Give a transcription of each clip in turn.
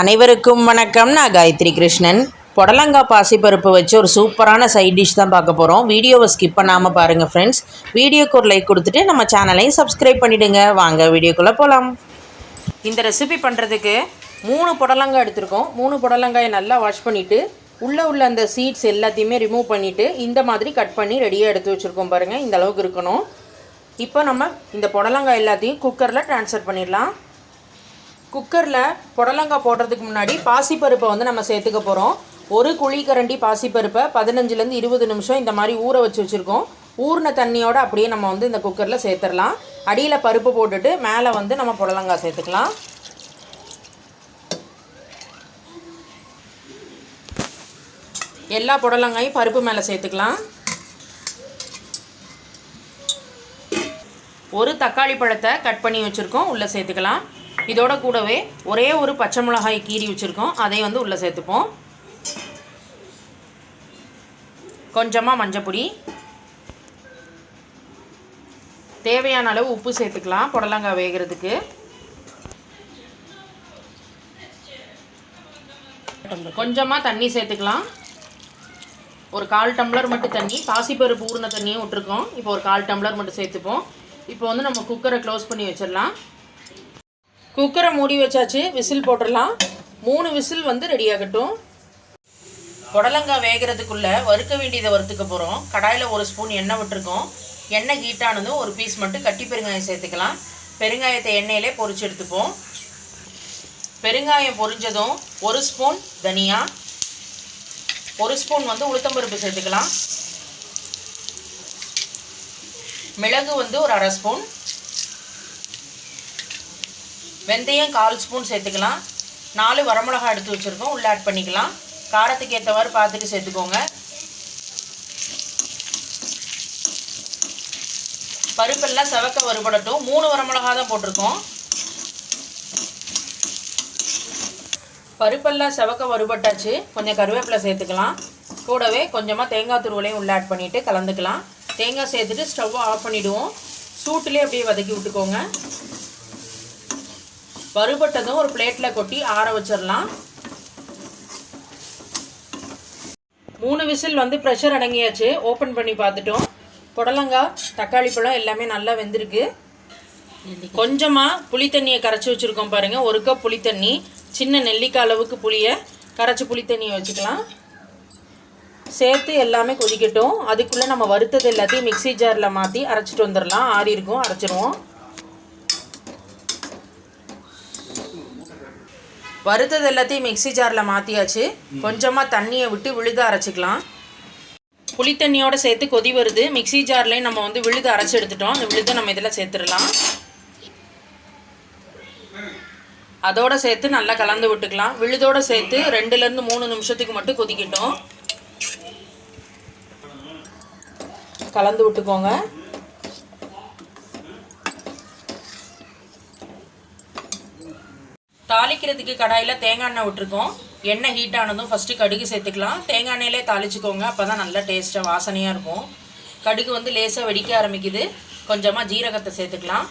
அனைவருக்கும் வணக்கம். நான் காயத்ரி கிருஷ்ணன். புடலங்காய் பாசிப்பருப்பு வச்சு ஒரு சூப்பரான சைட் டிஷ் தான் பார்க்க போகிறோம் வீடியோவை ஸ்கிப் பண்ணாமல் பாருங்கள் ஃப்ரெண்ட்ஸ் வீடியோக்கு ஒரு லைக் கொடுத்துட்டு நம்ம சேனலையும் சப்ஸ்கிரைப் பண்ணிவிடுங்க வாங்க வீடியோக்குள்ளே போகலாம் இந்த ரெசிபி பண்ணுறதுக்கு மூணு புடலங்காய் எடுத்திருக்கோம். மூணு புடலங்காயை நல்லா வாஷ் பண்ணிவிட்டு உள்ளே உள்ள அந்த சீட்ஸ் எல்லாத்தையுமே ரிமூவ் பண்ணிவிட்டு இந்த மாதிரி கட் பண்ணி ரெடியாக எடுத்து வச்சுருக்கோம் பாருங்கள் இந்த அளவுக்கு இருக்கணும். இப்போ நம்ம இந்த புடலங்காய் எல்லாத்தையும் குக்கரில் ட்ரான்ஸ்ஃபர் பண்ணிடலாம். குக்கரில் புடலங்காய் போடுறதுக்கு முன்னாடி பாசிப்பருப்பை வந்து நம்ம சேர்த்துக்க போகிறோம் ஒரு குழிக்கரண்டி பாசிப்பருப்பை பதினஞ்சுலேருந்து இருபது நிமிஷம் இந்த மாதிரி ஊற வச்சு வச்சுருக்கோம். ஊறின தண்ணியோடு அப்படியே நம்ம வந்து இந்த குக்கரில் சேர்த்துடலாம். அடியில் பருப்பு போட்டுட்டு மேலே வந்து நம்ம புடலங்காய் சேர்த்துக்கலாம். எல்லா புடலங்காயும் பருப்பு மேலே சேர்த்துக்கலாம். ஒரு தக்காளி பழத்தை கட் பண்ணி வச்சுருக்கோம். உள்ளே சேர்த்துக்கலாம். இதோட கூடவே ஒரே ஒரு பச்சை மிளகாய் கீறி வச்சுருக்கோம். அதை வந்து உள்ளே சேர்த்துப்போம். கொஞ்சமாக மஞ்சப்பொடி தேவையான அளவு உப்பு சேர்த்துக்கலாம் புடலங்காய் வேகிறதுக்கு. கொஞ்சமாக தண்ணி சேர்த்துக்கலாம். ஒரு கால் டம்ளர் மட்டும் தண்ணி பாசிப்பருப்பு ஊறின தண்ணியும் விட்டுருக்கோம். இப்போ ஒரு கால் டம்ளர் மட்டும் சேர்த்துப்போம். இப்போ வந்து நம்ம குக்கரை க்ளோஸ் பண்ணி வச்சிடலாம். குக்கரை மூடி வச்சாச்சு விசில் போட்டுடலாம். மூணு விசில் வந்து ரெடி ஆகட்டும். புடலங்காய் வேகிறதுக்குள்ளே வறுக்க வேண்டியதை வறுத்துக்க போகிறோம் கடாயில் ஒரு ஸ்பூன் எண்ணெய் விட்டுருக்கோம். எண்ணெய் ஹீட்டானதும் ஒரு பீஸ் மட்டும் கட்டி பெருங்காயம் சேர்த்துக்கலாம். பெருங்காயத்தை எண்ணெயிலே பொறிச்சு எடுத்துப்போம். பெருங்காயம் பொரிஞ்சதும் ஒரு ஸ்பூன் தனியா ஒரு ஸ்பூன் வந்து உளுத்தம்பருப்பு சேர்த்துக்கலாம். மிளகு வந்து ஒரு அரை ஸ்பூன் வெந்தயம் கால் ஸ்பூன் சேர்த்துக்கலாம். நாலு வரமிளகா எடுத்து வச்சுருக்கோம். உள்ளே ஆட் பண்ணிக்கலாம். காரத்துக்கு ஏற்றவாறு பார்த்துட்டு சேர்த்துக்கோங்க. பருப்பெல்லாம் செவக்க வறுபடட்டும். மூணு வரமிளகா தான் போட்டிருக்கோம். பருப்பெல்லாம் செவக்க வறுபட்டாச்சு. கொஞ்சம் கருவேப்பிலை சேர்த்துக்கலாம். கூடவே கொஞ்சமாக தேங்காய் துருவலையும் உள்ளே ஆட் பண்ணிவிட்டு கலந்துக்கலாம். தேங்காய் சேர்த்துட்டு ஸ்டவ்வை ஆஃப் பண்ணிவிடுவோம் சூட்டுலேயே அப்படியே வதக்கி விட்டுக்கோங்க. வறுபட்டதும் ஒரு பிளேட்டில் கொட்டி ஆற வச்சிடலாம் மூணு விசில் வந்து ப்ரெஷர் அடங்கியாச்சு. ஓப்பன் பண்ணி பார்த்துட்டோம். புடலங்காய் தக்காளி பழம் எல்லாமே நல்லா வெந்திருக்கு. கொஞ்சமாக புளித்தண்ணியை கரைச்சி வச்சுருக்கோம் பாருங்கள் ஒரு கப் புளித்தண்ணி சின்ன நெல்லிக்காய் அளவுக்கு புளியை கரைச்சி புளி தண்ணியை வச்சுக்கலாம். சேர்த்து எல்லாமே கொதிக்கட்டும். அதுக்குள்ளே நம்ம வறுத்தது எல்லாத்தையும் மிக்சி ஜாரில் மாற்றி அரைச்சிட்டு வந்துடலாம் ஆறி இருக்கும் அரைச்சிருவோம். வறுத்தது எல்லாத்தையும் மிக்சி ஜாரில் மாற்றியாச்சு கொஞ்சமாக தண்ணியை விட்டு விழுத அரைச்சிக்கலாம். புளி தண்ணியோட சேர்த்து கொதி வருது. மிக்சி ஜார்லேயும் நம்ம வந்து விழுது அரைச்சி எடுத்துட்டோம். அந்த விழுதை நம்ம இதில் சேர்த்துடலாம். அதோட சேர்த்து நல்லா கலந்து விட்டுக்கலாம். விழுதோட சேர்த்து ரெண்டுலேருந்து மூணு நிமிஷத்துக்கு மட்டும் கொதிக்கட்டும். கலந்து விட்டுக்கோங்க. தாளிக்கிறதுக்கு கடாயில் தேங்காய் எண்ணெய் விட்டுருக்கோம். எண்ணெய் ஹீட் ஆனதும் ஃபஸ்ட்டு கடுகு சேர்த்துக்கலாம். தேங்காய் எண்ணெயிலே தாளிச்சுக்கோங்க. அப்போ தான் நல்லா டேஸ்ட்டாக வாசனையாக இருக்கும். கடுகு வந்து லேசாக வெடிக்க ஆரம்பிக்குது. கொஞ்சமாக ஜீரகத்தை சேர்த்துக்கலாம்.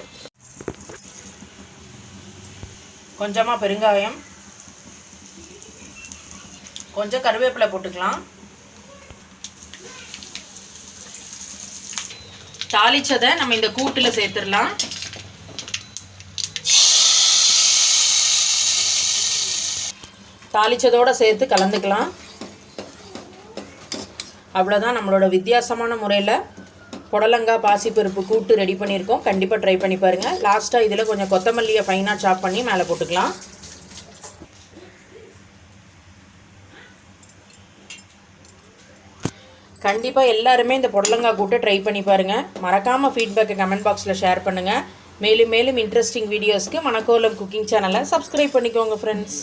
கொஞ்சமாக பெருங்காயம். கொஞ்சம் கருவேப்பிலை போட்டுக்கலாம். தாளிச்சதை நம்ம இந்த கூட்டில் சேர்த்துடலாம். தாளித்ததோடு சேர்த்து கலந்துக்கலாம். அவ்வளோதான் நம்மளோட வித்தியாசமான முறையில் புடலங்காய் பாசிப்பருப்பு கூட்டு ரெடி பண்ணியிருக்கோம். கண்டிப்பாக ட்ரை பண்ணி பாருங்கள் லாஸ்ட்டாக இதில் கொஞ்சம் கொத்தமல்லியை ஃபைனாக சாப் பண்ணி மேலே போட்டுக்கலாம். கண்டிப்பாக எல்லாருமே இந்த புடலங்காய் கூட்டை ட்ரை பண்ணி பாருங்கள் மறக்காமல் ஃபீட்பேக்கை கமெண்ட் பாக்ஸில் ஷேர் பண்ணுங்கள் மேலும் மேலும் இன்ட்ரெஸ்டிங் வீடியோஸ்க்கு மணக்கோலம் குக்கிங் சேனலை சப்ஸ்கிரைப் பண்ணிக்கோங்க ஃப்ரெண்ட்ஸ்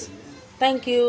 தேங்க்யூ